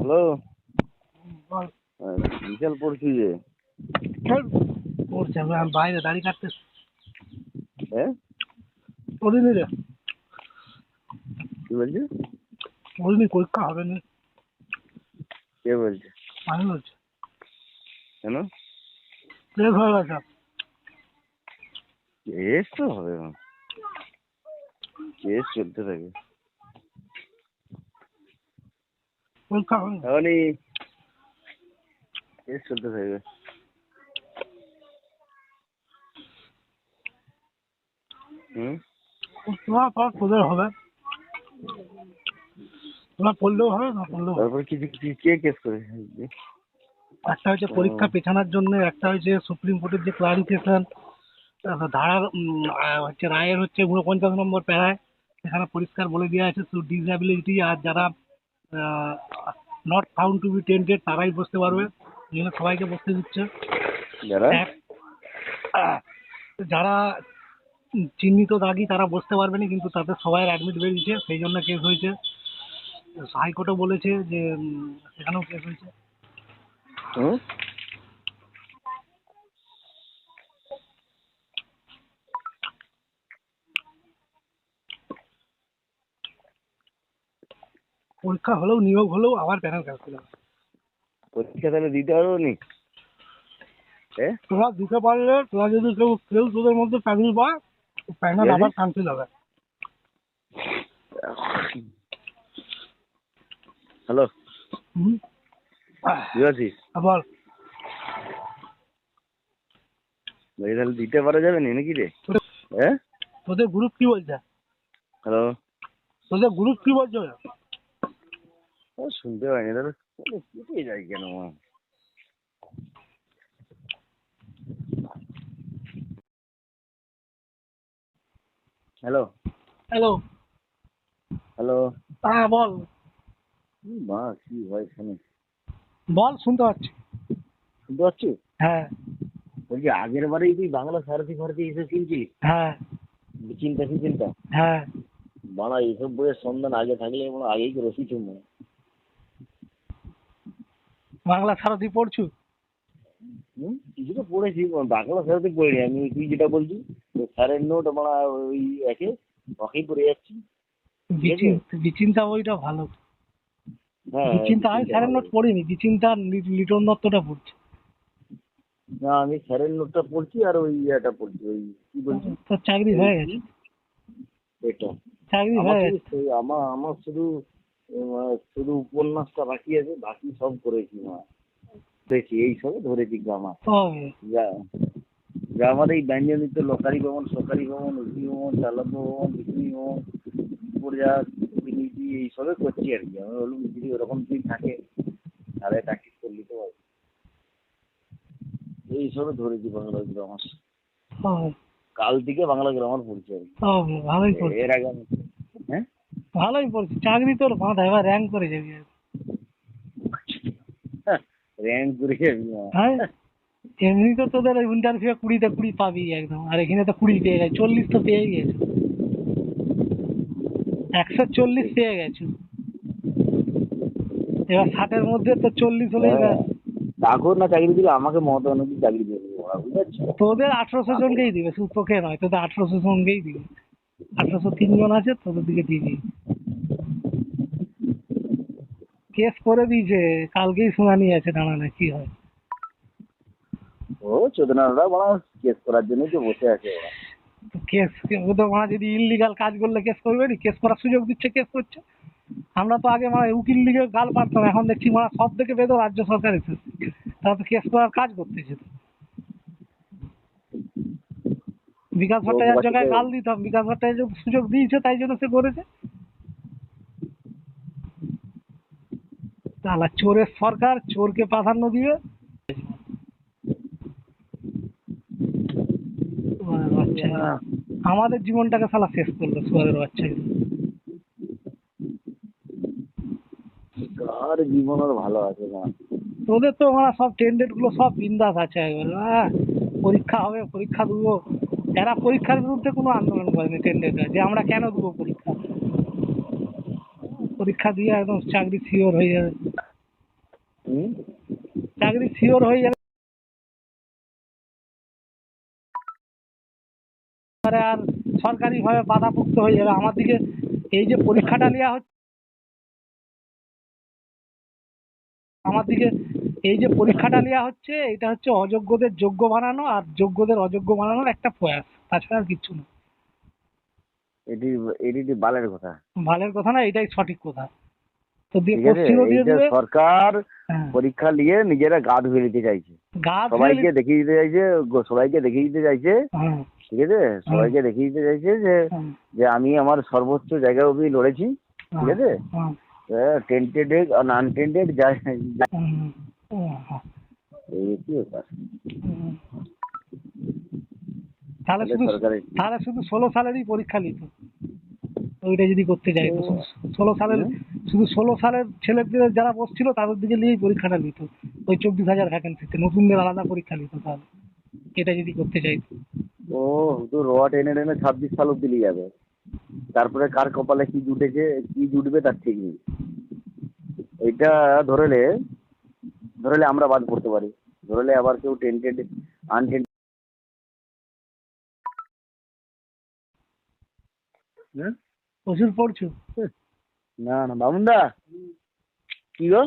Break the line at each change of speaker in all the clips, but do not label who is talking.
Hello?
বল
বিশাল পড়ছি যে।
করছে আমি বাইরে দাড়ি কাটতে
হ্যাঁ?
করিনি রে
কি বলছিস?
করিনি পরীক্ষা হবে না।
কে বলছে?
আমি বলছি।
কেন?
শেষ হয়ে গেছে
কেস তো হবে। কেস চলতে থাকে।
পরীক্ষা হবে না
কেস চলতে থাকবে হুম?
তোরা পর তোদের হবে? তোরা পড়লেও হবে না পড়লেও
তারপর কিছু কিছু কে কেস করে?
একটা হচ্ছে পরীক্ষা পেছানোর জন্য একটা হচ্ছে সুপ্রিম কোর্টের যে ক্লারিফিকেশন ধারার হচ্ছে রায়ের হচ্ছে উনপঞ্চাশ নম্বর প্যারায় সেখানে পরিষ্কার বলে দেওয়া আছে ডিসএবিলিটি আর যারা not found to be tainted তারাই বসতে পারবে। এখানে সবাইকে বসতে দিচ্ছে।
যারা?
চিহ্নিত দাগি তারা বসতে পারবে না কিন্তু তাদের সবাই অ্যাডমিট বেরিয়েছে সেই জন্য কেস হয়েছে। হাইকোর্টও বলেছে যে সেখানেও কেস হয়েছে। পরীক্ষা হলেও নিয়োগ হলেও আবার প্যানেল ক্যান্সেল হবে
পরীক্ষা তাহলে দিতে পারব নি?
তোরা দিতে পারলে তোরা যদি কেউ কেউ তোদের মধ্যে চাকরি পায় প্যানেল? আবার ক্যান্সেল হবে।
হ্যালো
বল।
বলছি তাহলে দিতে পারা যাবে নি নাকি রে? হ্যাঁ
তোদের গ্রুপ কি বলছে?
হ্যালো
তোদের গ্রুপ কি বলছে?
ও শুনতে পাইনি দাদা কেটে যায় কেন? হ্যালো
হ্যালো
হ্যালো
হ্যাঁ বল।
মা কি হয় শুনে
বল শুনতে পাচ্ছি।
শুনতে পাচ্ছি?
হ্যাঁ।
বলছি আগের বারেই তুই বাংলা সারথি ফারথি এসে কিনছিস
হ্যাঁ।
চিন্তা কি চিন্তা?
হ্যাঁ।
বাংলা এইসব বইয়ের সন্ধান আগে থাকলে মনে আগেই মনে হয়।
বাংলা সারথি পড়ছু?
হুম কিছুটা পড়েছি বাংলা সারথি পড়িনি আমি তুই যেটা বলছিস ওই স্যারের নোট আমরা ওই একে ওকেই পড়ে যাচ্ছি।
বিচিন্তা বইটা ভালো।
হ্যাঁ
বিচিন্তা আমি স্যারের নোট পড়িনি বিচিন্তা লিটন দত্তটা পড়ছি।
না আমি স্যারের নোটটা পড়ছি আর ওই ইয়েটা পড়ছি ওই কি বলছি?
তোর চাকরি হয়ে গেছে।
এটা।
চাকরি হয়ে গেছে।
আমার আমার শুধু শুধু উপন্যাসটা বাকি আছে বাকি সব করেছি মা। দেখি এই সবে ধরেছি গ্রামার। গ্রামার এই ব্যঞ্জনিত লকারি ভবন সরকারি ভবন উর্দি ভবন চালক ভবন বিক্রি ভবন প্রতিনিধি এই সবে করছি আর কি। আমি বললাম যদি ওরকম যদি থাকে তাহলে প্র্যাকটিস করলি তো হবে। এই সবে ধরেছি বাংলা গ্রামার। কাল থেকে বাংলা গ্রামার পড়ছি আর কি। এর আগে আমি
ভালোই পড়ছি। চাকরি তোর মাথা এবার র্যাঙ্ক করে যাবি
র্যাঙ্ক করে যাবি
হ্যাঁ এমনি তো তোদের ওই ইন্টারভিউ কুড়িতে কুড়ি পাবি একদম। আর এখানে তো কুড়ি পেয়ে গেছে চল্লিশ তো পেয়ে গেছে। একশো চল্লিশ পেয়ে গেছো। এবার ষাটের মধ্যে তো চল্লিশ হলেই
হ্যাঁ।
ব্যাস।
না চাকরি দিলে আমাকে মমতা ব্যানার্জি চাকরি দিয়ে দেবে
তোদের আঠারোশো জনকেই দিবে শুধু তোকে নয় তোদের আঠারোশো জনকেই দিবে। আঠারোশো তিনজন আছে তোদের দিকে দিবি। কেস করে দিয়েছে কালকেই শুনানি আছে দাঁড়ানো কি হয়?
ও চোদনারা বলা কেস করার জন্যই তো বসে আছে ওরা।
কেস ও তো মানে যদি কাজ করলে কেস করবে নি? কেস করার সুযোগ দিচ্ছে কেস করছে। আমরা তো আগে মানে উকিল লিগে গাল পারতাম এখন দেখছি মানে সব থেকে বেদো রাজ্য সরকার এসেছে। তারা তো কেস করার কাজ করতেছে। বিকাশ ভট্টাচার্য জায়গায় গাল দিতাম বিকাশ ভট্টাচার্য সুযোগ দিয়েছে তাই জন্য সে করেছে। তাহলে চোরের সরকার চোরকে প্রাধান্য দিবে? আমাদের জীবনটাকে সালা শেষ করল শুয়ারের বাচ্চা।
কার জীবন আর ভালো আছে না।
তোদের তো মানে সব টেন্ডেডগুলো সব বিন্দাস আছে একবারে। পরীক্ষা হবে পরীক্ষা দেবো। এরা পরীক্ষার বিরুদ্ধে কোনো আন্দোলন করেনি টেন্ডেডরা যে আমরা কেন দেবো পরীক্ষা? পরীক্ষা দিয়ে একদম চাকরি শিওর হয়ে যাবে। চাকরি শিওর হয়ে যাবে। আর সরকারি ভাবে বাধাপুক্ত হয়ে যাবে। আমার দিকে এই যে পরীক্ষাটা নেওয়া হচ্ছে আমার দিকে এই যে পরীক্ষাটা নেওয়া হচ্ছে এটা হচ্ছে অযোগ্যদের যোগ্য বানানো আর যোগ্যদের অযোগ্য বানানোর একটা প্রয়াস। তাছাড়া আর কিচ্ছু না।
এটি এটি বালের কথা?
বালের কথা না এটাই সঠিক কথা। তো দিয়ে
ঠিক
দিয়ে দেবে।
সরকার
হ্যাঁ।
পরীক্ষা নিয়ে নিজেরা গা ধুয়ে নিতে চাইছে। সবাইকে দেখিয়ে দিতে চাইছে সবাইকে দেখিয়ে দিতে চাইছে।
হ্যাঁ,
ঠিক আছে? সবাইকে দেখিয়ে দিতে চাইছে যে
হ্যাঁ,
যে আমি আমার সর্বোচ্চ জায়গা অবধি লড়েছি। ঠিক আছে?
হ্যাঁ,
টেন্টেড আর আনটেন্টেড
হ্যাঁ, তাহলে শুধু তাহলে শুধু ষোলো সালেরই পরীক্ষা নিত। ওইটা যদি করতে যাই ষোলো সালের শুধু ষোলো সালের ছেলেদের যারা বসছিল তাদের দিকে নিয়েই পরীক্ষাটা নিত। ওই চব্বিশ হাজার ভ্যাকেন্সিতে নতুনদের আলাদা পরীক্ষা নিত তাহলে। এটা যদি করতে চাই।
ও তো র টেনে টেনে ছাব্বিশ সাল অব্দি নিয়ে যাবে। তারপরে কার কপালে কি জুটেছে কি জুটবে তার ঠিক নেই। এইটা ধরেলে ধরেলে আমরা বাদ পড়তে পারি। ধরেলে আবার কেউ টেন্টেড আনটেন্টেড হ্যাঁ?
প্রচুর পড়ছো?
না না বামুনদা। কি গো?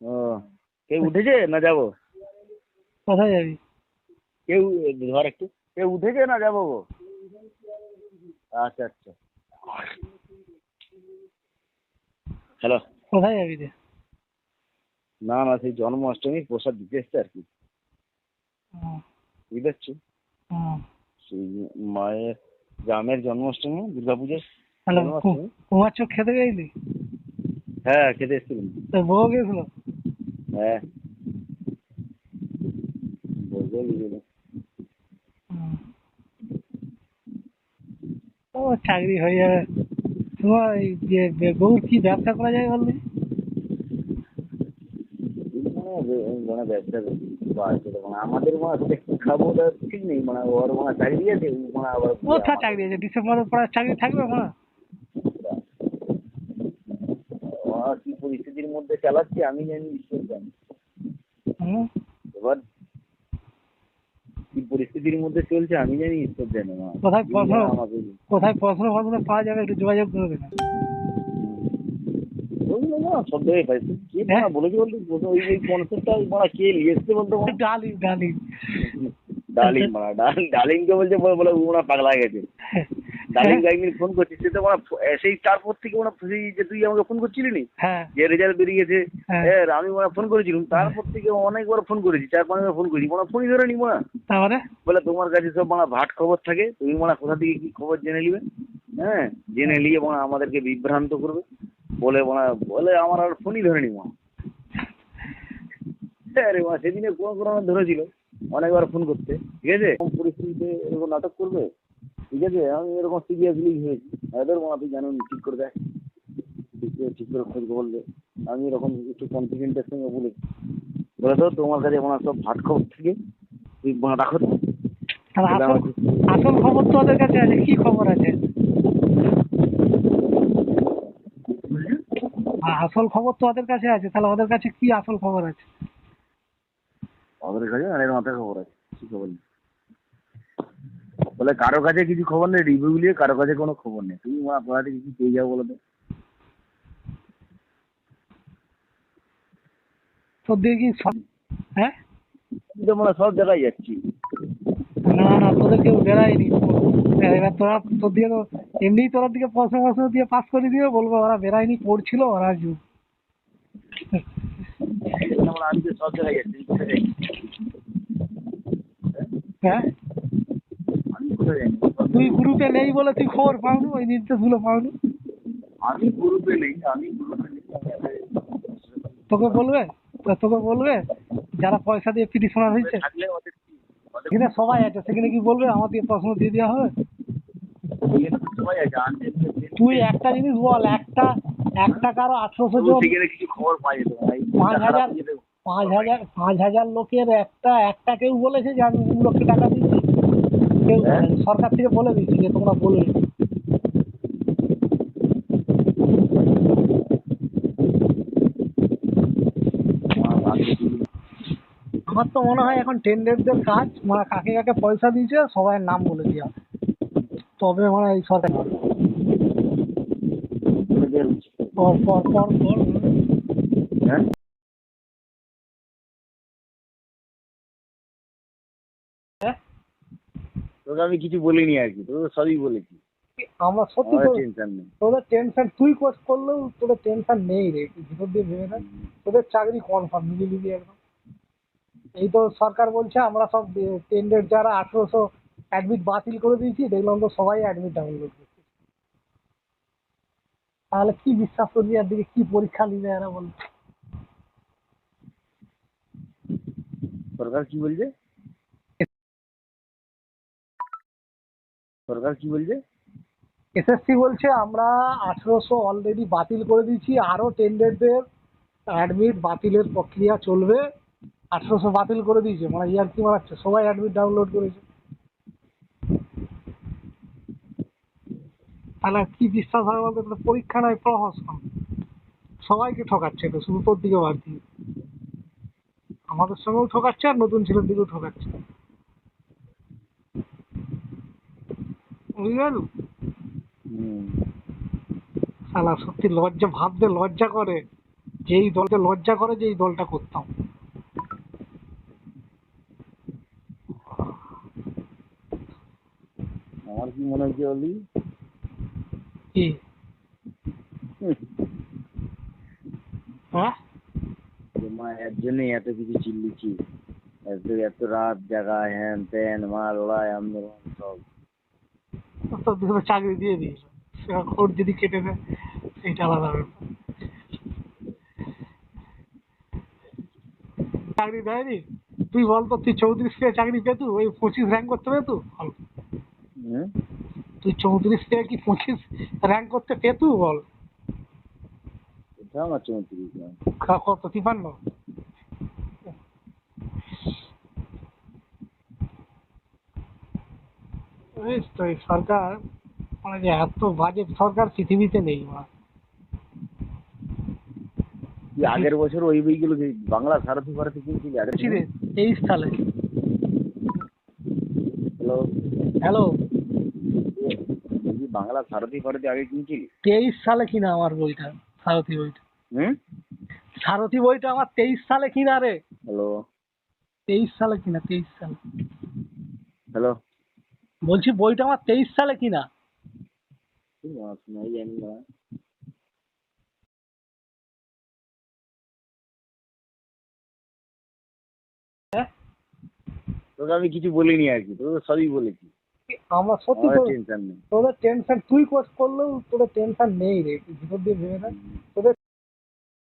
ও কে উঠেছে না যাব?
কোথায় যাবি?
কেউ ধর একটু। কে উঠেছে না যাব গো? আচ্ছা আচ্ছা। হ্যালো।
কোথায় যাবি রে?
না না সেই জন্মাষ্টমী প্রসাদ দিতে এসছে আর কি। বুঝতে পারছি? সেই মায়ের গ্রামের জন্মাষ্টমী দুর্গা
তাহলে কুমার চোখ খেতে গেলি?
হ্যাঁ খেতে এসেছিলাম।
তোর বউ গেছিল?
হ্যাঁ।
ও চাকরি হয়ে যাবে। তোমার এই যে বউর কি ব্যবসা করা যায় বললি?
মানে ব্যবসা মানে আমাদের আসলে খাব ঠিক নেই মানে ওর মানে চাকরি আছে মানে আবার
কোথায় চাকরি আছে ডিসেম্বরের পরে চাকরি থাকবে না
ওরা কি পরিস্থিতির মধ্যে চালাচ্ছে আমি জানি ঈশ্বর জানি। এবার কি পরিস্থিতির মধ্যে চলছে আমি জানি ঈশ্বর জানে মা
কোথায়
আমাকে
কোথায় পড়াশোনা ফসনা পাওয়া যাবে একটু যোগাযোগ করে দেবেন।
না সব জায়গায় পাইছে কে। না বলেছি বলতে বলতে ওই ওই কনসেপ্টটা মানে কে নিয়ে এসছে বলতে বলো?
ডালিম। ডালিম
ডালিম ডালিমকে বলছে বলে বলে ওরা পাগলা গেছে। ডালিম গাইমিন ফোন করছিস সে তো মানে ফ- সেই তারপর থেকে মানে সেই যে তুই আমাকে ফোন করছিলি নি
হ্যাঁ।
যে রেজাল্ট বেরিয়েছে
হ্যাঁ।
হ্যাঁ আমি মানে ফোন করেছিলাম তারপর থেকে অনেকবার ফোন করেছি চার পাঁচবার ফোন করেছি মানে ফোনই ধরে নি মানে?
তারপরে
বলে তোমার কাছে সব মানে ভাট খবর থাকে তুমি মানে কোথা থেকে কি খবর জেনে নিবে? হ্যাঁ জেনে নিয়ে মানে আমাদেরকে বিভ্রান্ত করবে। বলে মানে বলে আমার আর ফোনই ধরে নি মা আরে মা সেদিনে কোন কোন ধরেছিল অনেকবার ফোন করতে ঠিক আছে? পরিস্থিতিতে এরকম নাটক করবে? ঠিক আছে? আমি এরকম সিরিয়াসলি হয়েছি এদের মা তুই জানো ঠিক করে দেখ। ঠিক করে খোঁজ খবর দে আমি এরকম একটু কনফিডেন্টের সঙ্গে বলে বলে তো তোমার কাছে মানে সব ভাট খবর থাকে তুই মানে রাখো তো।
আসল খবর তো ওদের কাছে আছে কি খবর আছে? আ- আসল খবর তো ওদের কাছে আছে তাহলে ওদের কাছে কি আসল খবর আছে?
ওদের কাছে আরে মাথায় খবর আছে কি খবর? নেই বলে কারও কাছে কিছু খবর নেই রিভিউ নিয়ে কারও কাছে কোনো খবর নেই। তুমি কোথা থেকে কি পেয়ে যাব বলো তো।
কি সব- হ্যাঁ?
তো মানে সব জায়গায় যাচ্ছি।
না না তোদের কেউ বেড়ায়নি। এবার তোরা তোর দিকে তো এমনি তোর দিকে দিয়ে পাস করে দিবে বলব ওরা বেড়ায়নি পড়ছিল ওরা যু
আমি তো সব জায়গায় যাচ্ছি?
হ্যাঁ? তুই গ্রুপে নেই বলে তুই খবর পাওনি? ওই নির্দেশগুলো পাওনি?
আমি গ্রুপে নেই আমি গ্রুপে নেই।
তোকে বলবে? তোকে বলবে? যারা পয়সা দিয়ে পিটিশনার হয়েছে সেখানে সবাই আছে সেখানে কি বলবে? আমার দিয়ে প্রশ্ন দিয়ে দেওয়া হবে?
এখানে
তুই একটা জিনিস বল একটা একটা কারও আঠারোশো জন পাঁচ হাজার পাঁচ হাজার পাঁচ হাজার লোকের একটা একটা কেউ বলেছে যে আমি দু লক্ষ টাকা দিচ্ছি।
হ্যাঁ?
সরকার থেকে বলে দিচ্ছি যে তোমরা বলে আমার তো মনে হয় এখন টেন্ডারদের কাজ মানে কাকে কাকে পয়সা দিয়েছে সবাই নাম বলে দিয়া তবে মানে এই সরকার পর
হ্যাঁ? তোকে আমি কিছু বলিনি আর কি তোকে সবই বলেছি।
আমার সত্যি
টেনশন নেই।
তোদের টেনশন তুই কোর্স করলেও তোদের টেনশন নেই রে ভিতর দিয়ে ভেবে না তোদের চাকরি কনফার্ম মিলি মিলি একদম। এই তো সরকার বলছে আমরা সব টেন্ডার যারা আঠেরোশো অ্যাডমিট বাতিল করে দিয়েছি দেখলাম তো সবাই অ্যাডমিট ডাউনলোড করছে তাহলে কি বিশ্বাস করবি আর দিকে কি পরীক্ষা নিবে এরা বল
সরকার কি বলছে? সরকার কি বলছে?
এসএসসি বলছে, আমরা আঠেরোশো অলরেডি বাতিল করে দিয়েছি আরও টেন্ডারদের অ্যাডমিট বাতিলের প্রক্রিয়া চলবে। আঠেরোশো বাতিল করে দিয়েছে মানে ইয়ার কি মারাচ্ছে? সবাই অ্যাডমিট ডাউনলোড করেছে। তাহলে কি বিশ্বাস হয় বলতে? পরীক্ষা নয় প্রহসন সবাইকে ঠকাচ্ছে তো, শুধু তোর দিকে বাদ দিয়ে। আমাদের সঙ্গেও ঠকাচ্ছে আর নতুন ছেলের দিকেও ঠকাচ্ছে।
হুম।
সত্যি লজ্জা ভাবতে লজ্জা করে যেই দলটা লজ্জা করে যে এই দলটা করতাম।
আমার কি মনে হচ্ছে বলি?
কি? হ্যাঁ?
মা এর জন্যই এত কিছু চিল্লিছি। এত এত রাত জাগা হ্যান ত্যান মাল ওড়ায় আন্দোলন।
দিকে চাকরি দিয়ে দিয়েছে। খোর যদি কেটে দেয় সেইটা আলাদা ব্যাপার। চাকরি দেয়নি? তুই বল তো তুই চৌত্রিশ থেকে চাকরি পেতু ওই পঁচিশ র্যাঙ্ক করতে পেতু বল।
হুম
তুই চৌত্রিশ থেকে কি পঁচিশ র্যাঙ্ক করতে পেতু বল।
আমার চৌত্রিশ
কত? তিপান্ন? তো এই সরকার মানে যে এত বাজে সরকার পৃথিবীতে নেই মানে
আগের বছর ওই বইগুলো যে বাংলা সারথি ফারথি কিনছিলি আগের
বলছি রে তেইশ সালে।
হ্যালো।
হ্যালো।
বাংলা সারথি ফারথি আগে কিনছিলি?
তেইশ সালে কিনা আমার বইটা সারথি বইটা।
হুম?
সারথি বইটা আমার তেইশ সালে কিনা রে।
হ্যালো।
তেইশ সালে কিনা তেইশ সালে।
হ্যালো।
বলছি বইটা আমার তেইশ সালে কিনা। হ্যাঁ?
তোকে আমি কিছু বলিনি আর কি তোকে সবই বলেছি।
আমার সত্যি
টেনশন নেই।
তোদের টেনশন তুই কোর্স করলেও তোদের টেনশন নেই রে ভিতর দিয়ে ভেবে না তোদের